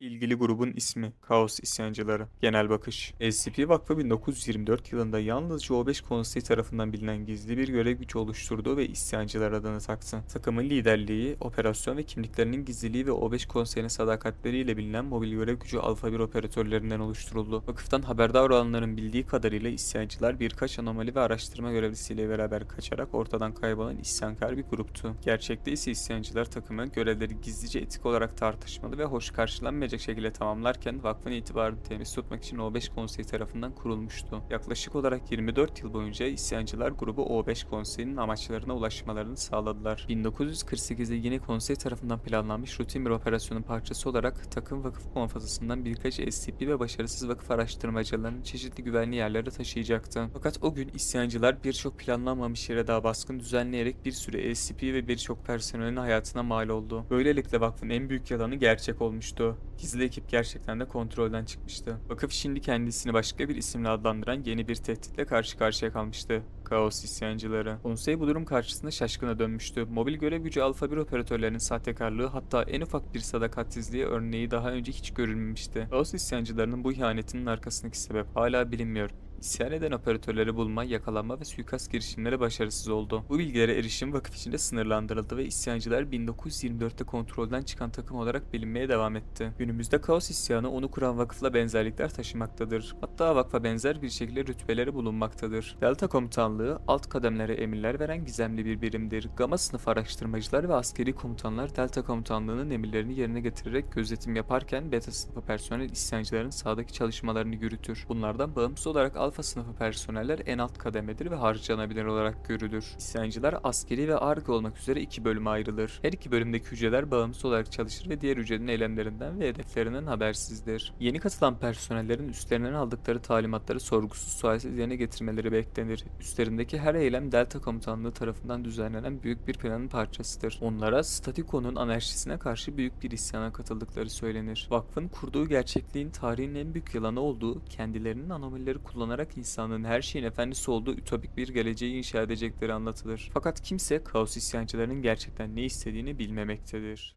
İlgili grubun ismi Kaos İsyancıları. Genel bakış. SCP Vakfı 1924 yılında yalnızca O5 Konseyi tarafından bilinen gizli bir görev gücü oluşturdu ve isyancılar adını taktı. Takımın liderliği, operasyon ve kimliklerinin gizliliği ve O5 Konseyi'ne sadakatleriyle bilinen mobil görev gücü Alfa 1 operatörlerinden oluşturuldu. Vakıftan haberdar olanların bildiği kadarıyla isyancılar birkaç anomali ve araştırma görevlisiyle beraber kaçarak ortadan kaybolan isyankar bir gruptu. Gerçekte ise isyancılar takımı görevleri gizlice etik olarak tartışmalı ve hoş karşılanmayacak şekilde tamamlarken vakfın itibarını temiz tutmak için O5 Konseyi tarafından kurulmuştu. Yaklaşık olarak 24 yıl boyunca isyancılar grubu O5 Konseyi'nin amaçlarına ulaşmalarını sağladılar. 1948'de yine konsey tarafından planlanmış rutin bir operasyonun parçası olarak takım vakıf muhafazasından birkaç SCP ve başarısız vakıf araştırmacılarını çeşitli güvenli yerlere taşıyacaktı. Fakat o gün isyancılar birçok planlanmamış yere daha baskın düzenleyerek bir sürü SCP ve birçok personelin hayatına mal oldu. Böylelikle vakfın en büyük yalanı gerçek olmuştu. Gizli ekip gerçekten de kontrolden çıkmıştı. Vakıf şimdi kendisini başka bir isimle adlandıran yeni bir tehditle karşı karşıya kalmıştı. Kaos isyancıları. Konsey bu durum karşısında şaşkına dönmüştü. Mobil görev gücü Alfa 1 operatörlerinin sahtekarlığı hatta en ufak bir sadakatsizliğe örneği daha önce hiç görülmemişti. Kaos isyancılarının bu ihanetinin arkasındaki sebep hala bilinmiyor. İsyan eden operatörleri bulma, yakalanma ve suikast girişimleri başarısız oldu. Bu bilgilere erişim vakıf içinde sınırlandırıldı ve isyancılar 1924'te kontrolden çıkan takım olarak bilinmeye devam etti. Günümüzde Kaos isyanı onu kuran vakıfla benzerlikler taşımaktadır. Hatta vakfa benzer bir şekilde rütbeleri bulunmaktadır. Delta komutanlığı alt kademlere emirler veren gizemli bir birimdir. Gamma sınıf araştırmacılar ve askeri komutanlar Delta komutanlığının emirlerini yerine getirerek gözetim yaparken Beta sınıfı personel isyancıların sahadaki çalışmalarını yürütür. Bunlardan bağımsız olarak Alfa sınıfı personeller en alt kademedir ve harcanabilir olarak görülür. İsyancılar askeri ve arge olmak üzere iki bölüme ayrılır. Her iki bölümdeki hücreler bağımsız olarak çalışır ve diğer hücrenin eylemlerinden ve hedeflerinden habersizdir. Yeni katılan personellerin üstlerinden aldıkları talimatları sorgusuz sualsiz yerine getirmeleri beklenir. Üstlerindeki her eylem Delta Komutanlığı tarafından düzenlenen büyük bir planın parçasıdır. Onlara Statiko'nun anarşisine karşı büyük bir isyana katıldıkları söylenir. Vakfın kurduğu gerçekliğin tarihin en büyük yalanı olduğu, kendilerinin anomalileri kullanarak insanlığın her şeyin efendisi olduğu ütopik bir geleceği inşa edecekleri anlatılır. Fakat kimse kaos isyancılarının gerçekten ne istediğini bilmemektedir.